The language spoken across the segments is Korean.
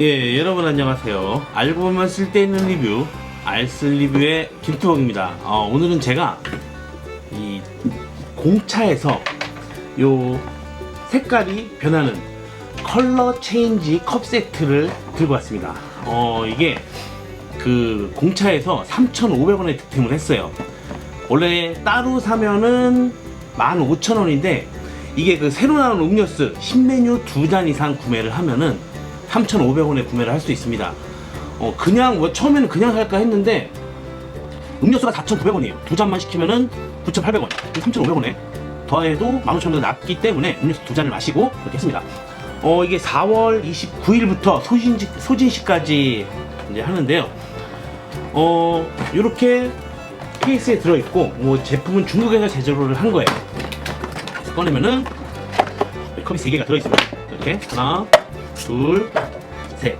예, 여러분 안녕하세요. 알고 보면 쓸데있는 리뷰, 알쓸 리뷰의 김투벅입니다. 어, 오늘은 제가 이 공차에서 요 색깔이 변하는 컬러 체인지 컵 세트를 들고 왔습니다. 어, 이게 그 공차에서 3,500원에 득템을 했어요. 원래 따로 사면은 15,000원인데 이게 그 새로 나온 음료수 10메뉴 두 잔 이상 구매를 하면은 3,500원에 구매를 할 수 있습니다. 어, 그냥 뭐 처음에는 그냥 살까 했는데 음료수가 4,900원이에요. 두 잔만 시키면은 9,800원, 3,500원에 더해도 15,000원 낮기 때문에 음료수 두 잔을 마시고 그렇게 했습니다. 어, 이게 4월 29일부터 소진시, 소진시까지 이제 하는데요. 어, 요렇게 케이스에 들어있고, 뭐 제품은 중국에서 제조를 한 거예요. 꺼내면은 컵이 3개가 들어있습니다. 이렇게 하나, 둘, 셋.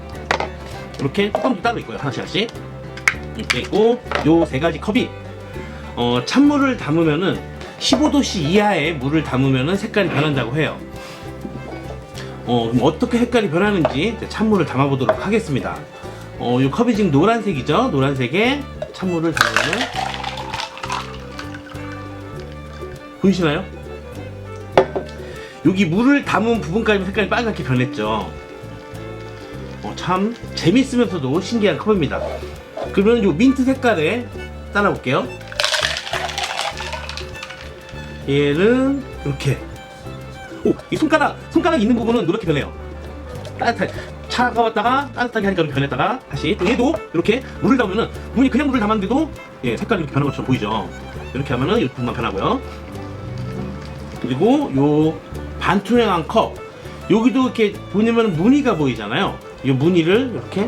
이렇게 뚜껑도 따로 있고요. 하나씩 하나씩. 이렇게 있고, 요 세 가지 컵이 어, 찬물을 담으면은 15도씨 이하의 물을 담으면은 색깔이 변한다고 해요. 어, 어떻게 색깔이 변하는지 찬물을 담아보도록 하겠습니다. 어, 이 컵이 지금 노란색이죠? 노란색에 찬물을 담으면 보이시나요? 여기 물을 담은 부분까지 색깔이 빨갛게 변했죠. 어, 참 재밌으면서도 신기한 컵입니다. 그러면 이 민트 색깔에 따라볼게요. 얘는 이렇게 오, 이 손가락, 손가락 있는 부분은 이렇게 변해요. 따뜻하게. 차가웠다가 따뜻하게 하니까 이렇게 변했다가 다시 또 얘도 이렇게 물을 담으면은 문이 그냥 물을 담았는데도 예, 색깔이 이렇게 변한 것처럼 보이죠. 이렇게 하면은 이 부분만 변하고요. 그리고 요 반투명한 컵 여기도 이렇게 보시면 무늬가 보이잖아요. 이 무늬를 이렇게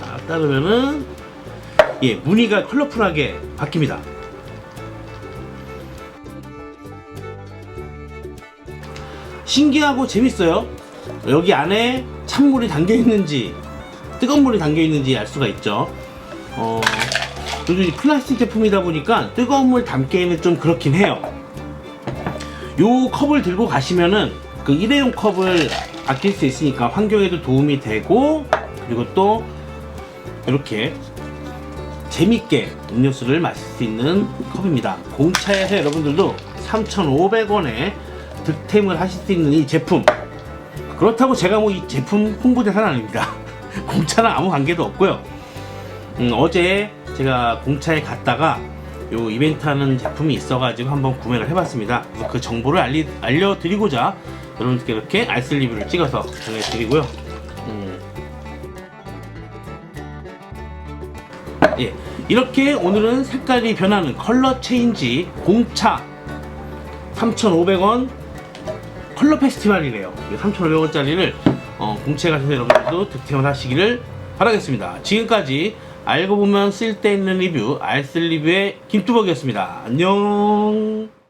딱 따르면은 예, 무늬가 컬러풀하게 바뀝니다. 신기하고 재밌어요. 여기 안에 찬물이 담겨 있는지 뜨거운 물이 담겨 있는지 알 수가 있죠. 어, 요즘 이 플라스틱 제품이다 보니까 뜨거운 물 담기에는 좀 그렇긴 해요. 요 컵을 들고 가시면은 그 일회용 컵을 아낄 수 있으니까 환경에도 도움이 되고 그리고 또 이렇게 재밌게 음료수를 마실 수 있는 컵입니다. 공차에서 여러분들도 3,500원에 득템을 하실 수 있는 이 제품. 그렇다고 제가 뭐 이 제품 홍보대사는 아닙니다. 공차랑 아무 관계도 없고요. 음, 어제 제가 공차에 갔다가 요 이벤트 하는 제품이 있어가지고 한번 구매를 해봤습니다. 그 정보를 알리, 알려드리고자 여러분들께 이렇게 알쓸 리뷰를 찍어서 전해드리고요. 음. 예, 이렇게 오늘은 색깔이 변하는 컬러 체인지 공차 3,500원 컬러 페스티벌이래요. 3,500원짜리를 어, 공채 가셔서 여러분들도 득템을 하시기를 바라겠습니다. 지금까지 알고 보면 쓸데있는 리뷰 알쓸 리뷰의 김뚜벅이었습니다. 안녕.